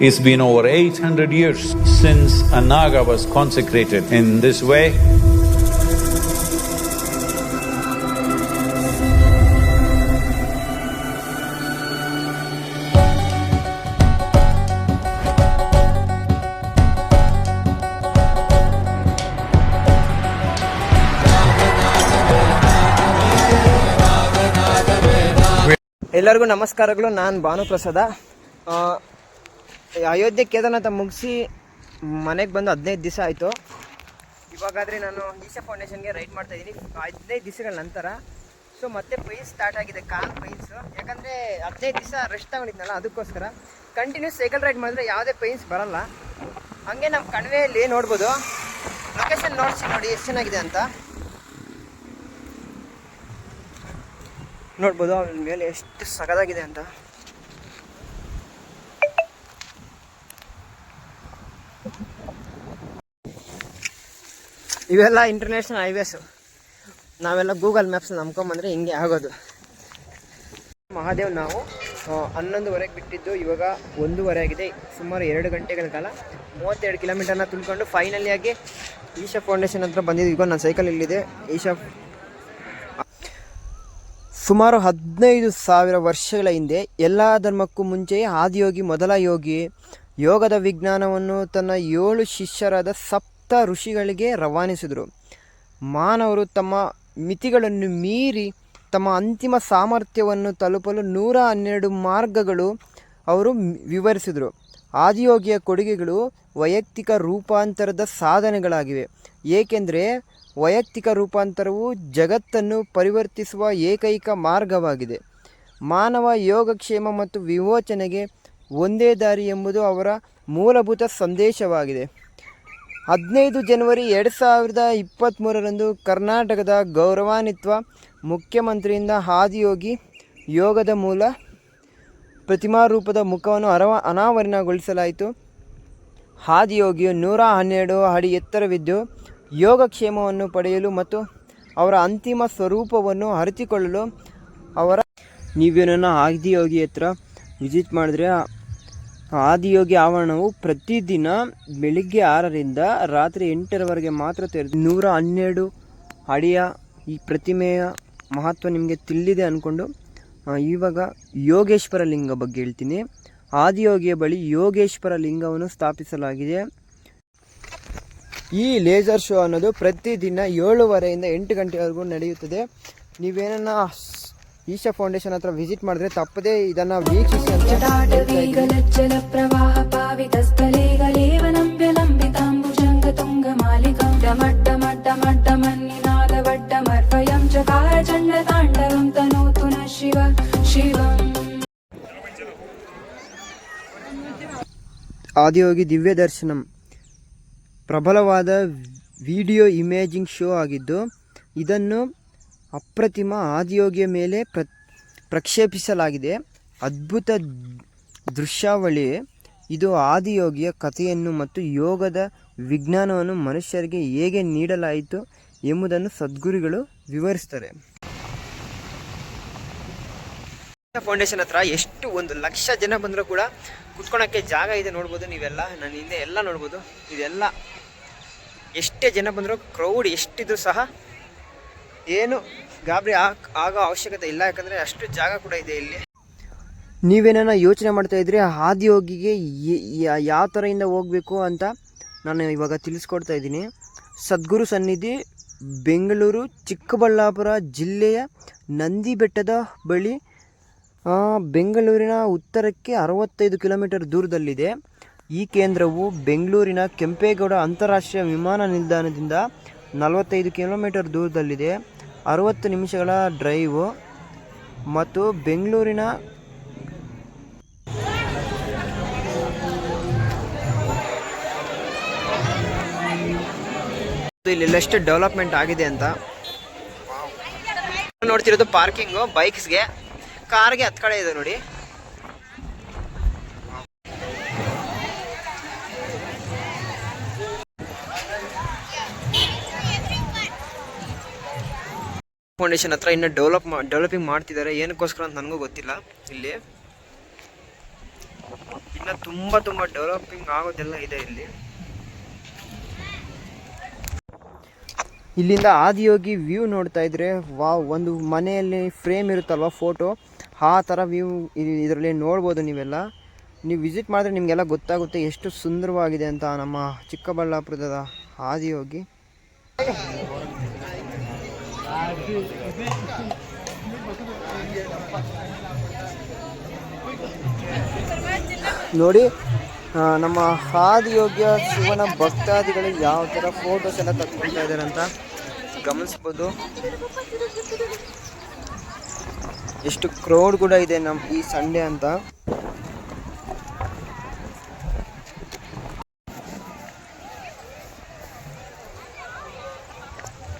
It's been over 800 years since a Naga was consecrated in this way. ಎಲ್ಲರಿಗೂ ನಮಸ್ಕಾರಗಳು ನಾನು ಭಾನುಪ್ರಸಾದ ಅಯೋಧ್ಯೆ ಕೇದಾರನಾಥ ಮುಗಿಸಿ ಮನೆಗೆ ಬಂದು ಹದಿನೈದು ದಿವಸ ಆಯಿತು. ಇವಾಗಾದರೆ ನಾನು ಈಶಾ ಫೌಂಡೇಶನ್ಗೆ ರೈಡ್ ಮಾಡ್ತಾ ಇದ್ದೀನಿ. ಹದಿನೈದು ದಿವಸಗಳ ನಂತರ. ಸೊ ಮತ್ತೆ ಪೈನ್ಸ್ ಸ್ಟಾರ್ಟ್ ಆಗಿದೆ, ಕಾಲ್ ಪೈನ್ಸು ಯಾಕಂದರೆ ಹದಿನೈದು ದಿವಸ ರೆಸ್ಟ್ ತಗೊಂಡಿದ್ನಲ್ಲ, ಅದಕ್ಕೋಸ್ಕರ. ಕಂಟಿನ್ಯೂಸ್ ಸೈಕಲ್ ರೈಡ್ ಮಾಡಿದ್ರೆ ಯಾವುದೇ ಪೈನ್ಸ್ ಬರಲ್ಲ. ಹಾಗೆ ನಮ್ಮ ಕಣಿವೆಯಲ್ಲಿ ನೋಡ್ಬೋದು. ಲೊಕೇಶನ್ ನೋಡ್ಸಿ ನೋಡಿ ಎಷ್ಟು ಚೆನ್ನಾಗಿದೆ ಅಂತ. ನೋಡ್ಬೋದು ಅವ್ರ ಮೇಲೆ ಎಷ್ಟು ಸಗದಾಗಿದೆ ಅಂತ. ಇವೆಲ್ಲ ಇಂಟರ್ನ್ಯಾಷನಲ್ ಹೈವೇಸು ನಾವೆಲ್ಲ ಗೂಗಲ್ ಮ್ಯಾಪ್ಸ್ ನಂಬ್ಕೊಂಬಂದ್ರೆ ಹಿಂಗೆ ಆಗೋದು. ಮಹಾದೇವ್, ನಾವು ಹನ್ನೊಂದುವರೆಗೆ ಬಿಟ್ಟಿದ್ದು. ಇವಾಗ ಒಂದೂವರೆ ಆಗಿದೆ ಸುಮಾರು ಎರಡು ಗಂಟೆಗಳ ಕಾಲ. ಮೂವತ್ತೆರಡು ಕಿಲೋಮೀಟರ್ನ ತುಂಬಿಕೊಂಡು ಆಗಿ ಈಶಾ ಫೌಂಡೇಶನ್ ಹತ್ರ ಬಂದಿದ್ದು. ಇವಾಗ ನನ್ನ ಸೈಕಲ್ ಇಲ್ಲಿದೆ. ಈಶಾ ಸುಮಾರು ಹದಿನೈದು ಸಾವಿರ ವರ್ಷಗಳ ಹಿಂದೆ ಎಲ್ಲ ಧರ್ಮಕ್ಕೂ ಮುಂಚೆಯೇ ಆದಿಯೋಗಿ ಮೊದಲ ಯೋಗಿ ಯೋಗದ ವಿಜ್ಞಾನವನ್ನು ತನ್ನ ಏಳು ಶಿಷ್ಯರಾದ ಸಪ್ತ ಋಷಿಗಳಿಗೆ ರವಾನಿಸಿದರು. ಮಾನವರು ತಮ್ಮ ಮಿತಿಗಳನ್ನು ಮೀರಿ ತಮ್ಮ ಅಂತಿಮ ಸಾಮರ್ಥ್ಯವನ್ನು ತಲುಪಲು ನೂರ ಹನ್ನೆರಡು ಮಾರ್ಗಗಳು ಅವರು ವಿವರಿಸಿದರು. ಆದಿಯೋಗಿಯ ಕೊಡುಗೆಗಳು ವೈಯಕ್ತಿಕ ರೂಪಾಂತರದ ಸಾಧನೆಗಳಾಗಿವೆ. ಏಕೆಂದರೆ ವೈಯಕ್ತಿಕ ರೂಪಾಂತರವು ಜಗತ್ತನ್ನು ಪರಿವರ್ತಿಸುವ ಏಕೈಕ ಮಾರ್ಗವಾಗಿದೆ. ಮಾನವ ಯೋಗಕ್ಷೇಮ ಮತ್ತು ವಿವೋಚನೆಗೆ ಒಂದೇ ದಾರಿ ಎಂಬುದು ಅವರ ಮೂಲಭೂತ ಸಂದೇಶವಾಗಿದೆ. ಹದಿನೈದು ಜನವರಿ ಎರಡು ಸಾವಿರದ ಇಪ್ಪತ್ತ್ಮೂರರಂದು ಕರ್ನಾಟಕದ ಗೌರವಾನ್ವಿತ ಮುಖ್ಯಮಂತ್ರಿಯಿಂದ ಹಾದಿಯೋಗಿ ಯೋಗದ ಮೂಲ ಪ್ರತಿಮಾ ರೂಪದ ಮುಖವನ್ನು ಅರವ ಅನಾವರಣಗೊಳಿಸಲಾಯಿತು. ಹಾದಿಯೋಗಿಯು ನೂರ ಹನ್ನೆರಡು ಅಡಿ ಎತ್ತರವಿದ್ದು ಯೋಗಕ್ಷೇಮವನ್ನು ಪಡೆಯಲು ಮತ್ತು ಅವರ ಅಂತಿಮ ಸ್ವರೂಪವನ್ನು ಅರಿತಿಕೊಳ್ಳಲು ಅವರ ನೀವೇನನ್ನು ಹಾದಿಯೋಗಿ ಹತ್ರ ವಿಸಿಟ್ ಮಾಡಿದ್ರೆ ಆದಿಯೋಗಿ ಆವರಣವು ಪ್ರತಿದಿನ ಬೆಳಿಗ್ಗೆ ಆರರಿಂದ ರಾತ್ರಿ ಎಂಟರವರೆಗೆ ಮಾತ್ರ ತೆರೆದು ನೂರ ಹನ್ನೆರಡು ಅಡಿಯ ಈ ಪ್ರತಿಮೆಯ ಮಹತ್ವ ನಿಮಗೆ ತಿಳಿದಿದೆ ಅಂದ್ಕೊಂಡು ಇವಾಗ ಯೋಗೇಶ್ವರ ಲಿಂಗ ಬಗ್ಗೆ ಹೇಳ್ತೀನಿ. ಆದಿಯೋಗಿಯ ಬಳಿ ಯೋಗೇಶ್ವರ ಲಿಂಗವನ್ನು ಸ್ಥಾಪಿಸಲಾಗಿದೆ. ಈ ಲೇಸರ್ ಶೋ ಅನ್ನೋದು ಪ್ರತಿದಿನ ಏಳುವರೆಯಿಂದ ಎಂಟು ಗಂಟೆವರೆಗೂ ನಡೆಯುತ್ತದೆ. ನೀವೇನನ್ನ ಸ್- ಈಶಾ ಫೌಂಡೇಶನ್ ಹತ್ರ ವಿಸಿಟ್ ಮಾಡಿದ್ರೆ ತಪ್ಪದೇ ಇದನ್ನ ವೀಕ್ಷಿಸಿ ಆದಿಯೋಗಿ ದಿವ್ಯ ದರ್ಶನಂ. ಪ್ರಬಲವಾದ ವಿಡಿಯೋ ಇಮೇಜಿಂಗ್ ಶೋ ಆಗಿದ್ದು ಇದನ್ನು ಅಪ್ರತಿಮ ಆದಿಯೋಗಿಯ ಮೇಲೆ ಪ್ರ, ಪ್ರಕ್ಷೇಪಿಸಲಾಗಿದೆ. ಅದ್ಭುತ ದೃಶ್ಯಾವಳಿ. ಇದು ಆದಿಯೋಗಿಯ ಕಥೆಯನ್ನು ಮತ್ತು ಯೋಗದ ವಿಜ್ಞಾನವನ್ನು ಮನುಷ್ಯರಿಗೆ ಹೇಗೆ ನೀಡಲಾಯಿತು ಎಂಬುದನ್ನು ಸದ್ಗುರುಗಳು ವಿವರಿಸ್ತಾರೆ ಫೌಂಡೇಶನ್ ಹತ್ರ ಎಷ್ಟು ಒಂದು ಲಕ್ಷ ಜನ ಬಂದರೂ ಕೂಡ ಕುತ್ಕೊಳಕ್ಕೆ ಜಾಗ ಇದೆ ನೋಡ್ಬೋದು ನೀವೆಲ್ಲ. ನನ್ನ ಹಿಂದೆ ಎಲ್ಲ ನೋಡ್ಬೋದು. ಇದೆಲ್ಲ ಎಷ್ಟೇ ಜನ ಬಂದರೂ ಕ್ರೌಡ್ ಎಷ್ಟಿದ್ರು ಸಹ ಏನು ಗಾಬರಿ ಆಗ್ ಅವಶ್ಯಕತೆ ಇಲ್ಲ, ಯಾಕಂದರೆ ಅಷ್ಟು ಜಾಗ ಕೂಡ ಇದೆ ಇಲ್ಲಿ. ನೀವೇನ ಯೋಚನೆ ಮಾಡ್ತಾ ಇದ್ರೆ ಆದಿಯೋಗಿಗೆ ಯಾವ ಥರದಿಂದ ಹೋಗಬೇಕು ಅಂತ ನಾನು ಇವಾಗ ತಿಳಿಸ್ಕೊಡ್ತಾ ಇದ್ದೀನಿ. ಸದ್ಗುರು ಸನ್ನಿಧಿ, ಬೆಂಗಳೂರು, ಚಿಕ್ಕಬಳ್ಳಾಪುರ ಜಿಲ್ಲೆಯ ನಂದಿ ಬೆಟ್ಟದ ಬಳಿ ಬೆಂಗಳೂರಿನ ಉತ್ತರಕ್ಕೆ ಅರವತ್ತೈದು ಕಿಲೋಮೀಟರ್ ದೂರದಲ್ಲಿದೆ. ಈ ಕೇಂದ್ರವು ಬೆಂಗಳೂರಿನ ಕೆಂಪೇಗೌಡ ಅಂತಾರಾಷ್ಟ್ರೀಯ ವಿಮಾನ ನಿಲ್ದಾಣದಿಂದ ನಲವತ್ತೈದು ಕಿಲೋಮೀಟರ್ ದೂರದಲ್ಲಿದೆ. ಅರವತ್ತು ನಿಮಿಷಗಳ ಡ್ರೈವು ಮತ್ತು ಬೆಂಗಳೂರಿನ ಇಲ್ಲೆಲ್ಲಷ್ಟು ಡೆವಲಪ್ಮೆಂಟ್ ಆಗಿದೆ ಅಂತ. ನೋಡ್ತಿರೋದು ಪಾರ್ಕಿಂಗು ಬೈಕ್ಸ್ಗೆ ಕಾರ್ಗೆ ಹತ್ ಕಡೆ ಇದೆ ನೋಡಿ. ಫೌಂಡೇಶನ್ ಹತ್ರ ಇನ್ನು ಡೆವಲಪ್ ಡೆವಲಪಿಂಗ್ ಮಾಡ್ತಿದ್ದಾರೆ ಏನಕ್ಕೋಸ್ಕರ ಅಂತ ನನಗೂ ಗೊತ್ತಿಲ್ಲ ಇಲ್ಲಿ. ಇನ್ನು ತುಂಬ ತುಂಬ ಡೆವಲಪಿಂಗ್ ಆಗೋದೆಲ್ಲ ಇದೆ ಇಲ್ಲಿ. ಇಲ್ಲಿಂದ ಆದಿಯೋಗಿ ವ್ಯೂ ನೋಡ್ತಾ ಇದ್ರೆ ವಾ ಒಂದು ಮನೆಯಲ್ಲಿ ಫ್ರೇಮ್ ಇರುತ್ತಲ್ವ ಫೋಟೋ ಆ ಥರ ವ್ಯೂ ಇದರಲ್ಲಿ ನೋಡ್ಬೋದು ನೀವೆಲ್ಲ. ನೀವು ವಿಸಿಟ್ ಮಾಡಿದ್ರೆ ನಿಮಗೆಲ್ಲ ಗೊತ್ತಾಗುತ್ತೆ ಎಷ್ಟು ಸುಂದರವಾಗಿದೆ ಅಂತ ನಮ್ಮ ಚಿಕ್ಕಬಳ್ಳಾಪುರದ ಆದಿಯೋಗಿ ನೋಡಿ ನಮ್ಮ ಹಾದಿಯೋಗ್ಯ ಶಿವನ ಭಕ್ತಾದಿಗಳು ಯಾವ ಥರ ಫೋಟೋಸ್ ಎಲ್ಲ ತಗೊಳ್ತಾ ಇದ್ದಾರೆ ಅಂತ ಗಮನಿಸ್ಬೋದು. ಎಷ್ಟು ಕ್ರೌಡ್ ಕೂಡ ಇದೆ ನಮ್ಮ ಈ ಸಂಡೇ ಅಂತ.